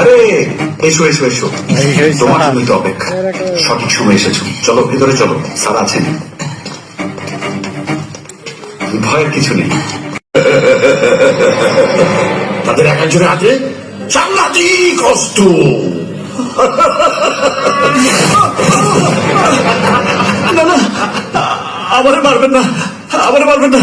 আরে এসো এসো এসো। তোমার জন্য তো অপেক্ষা। সঠিক সময় এসেছ। চলো ভেতরে চলো। স্যার আছেন ভয়ের কিছু নেই। তাদের এক একজনের হাতে সাংঘাতিক অস্ত্র না না আমারে মারবেন না। আমারে মারবেন না।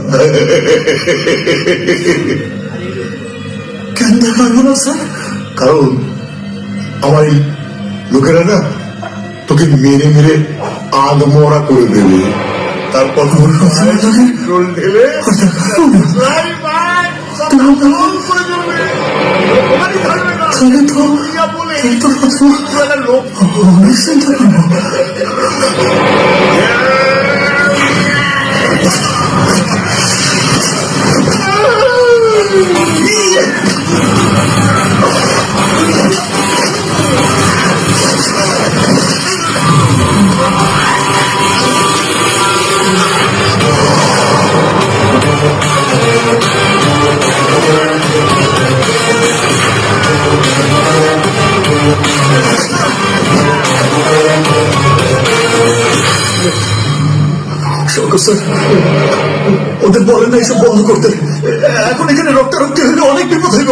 কেন দেখাবো না স্যার? কারণ আমার এই লোকেরা না তোকে মেরে মেরে আদমরা করে দেবে। তারপর পেট্রোল ঢেলে ভাই, ওদের বলেন না এসব বন্ধ করতে। এখন এখানে রক্তারক্তি হলে অনেক বিপদ হইব।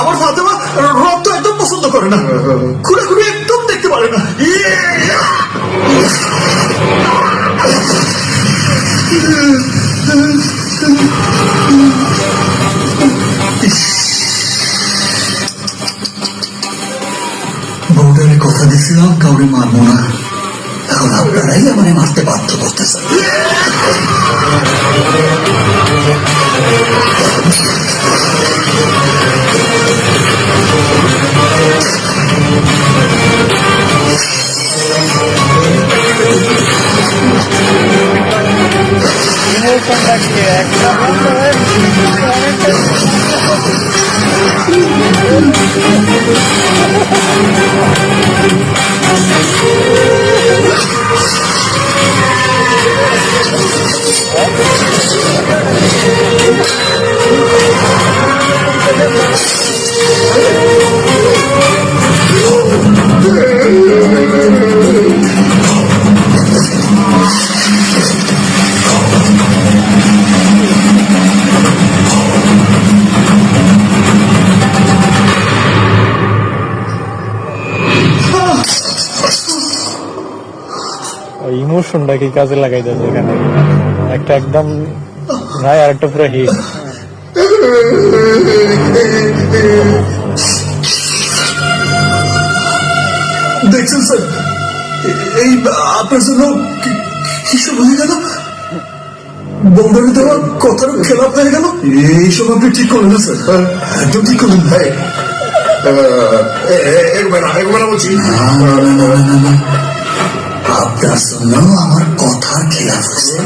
আমার ফাতেমা রক্ত একদম পছন্দ করে না। খুলে একদম দেখতে পারে না। বউডারে কথা দিছিলাম, কাউরে মারবো আপনারাই আমারে মারতে বাধ্য করতেছেন ইমোশনটাকে একটা ইমোশনটাকে কাজে লাগাই দেয় এখানে? একটা একদম নাই আর একটা পুরো হিট দেখছেন স্যার এই আপনার জন্য হয়ে গেল? দেওয়া কথার খেলাপ হয়ে গেল? এইসব আপনি ঠিক করলেন না স্যার। একদম ঠিক করলেন ভাই। এগোবে না এগোবে না বলছি। আপনার জন্য আমার কথার খেলাপ হয়েছে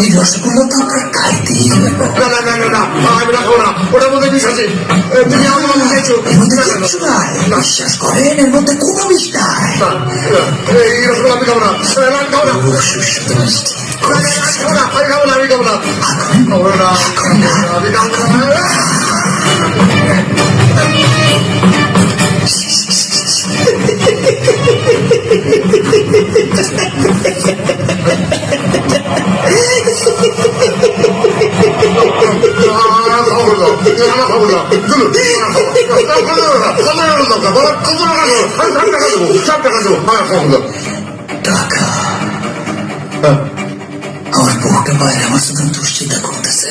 এই রসগোল্লা তো আপনার খাইতেই হবে। না না না না না না আমি না খাব না। ওটার মধ্যে বিষ আছে। এ, তুমি আমাকে মারতে চাইছো এর মধ্যে না, না, কিচ্ছু নাই। বিশ্বাস করেন এর মধ্যে কোনো বিষ নাই। না, না, এই রসগোল্লা আমি খাব না। না, খাব না। সুস্বাদু মিষ্টি। খাব না আমি খাব না আমি খাব না। খাব না? আমি খাব না। টাকা আমার বউটা বাইরে আমার সাথে দুশ্চিন্তা করতেছে।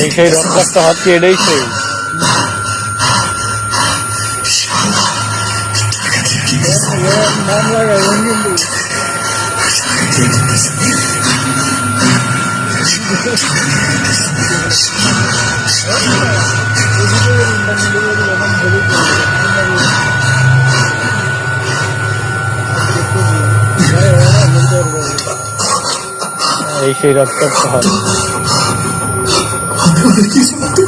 এই সেই রক্তাক্ত হাত কি এটাই সেই নাম লাগাই কিন্তু এই সেই রক্তাক্ত হাত আমাদের কিছু মতো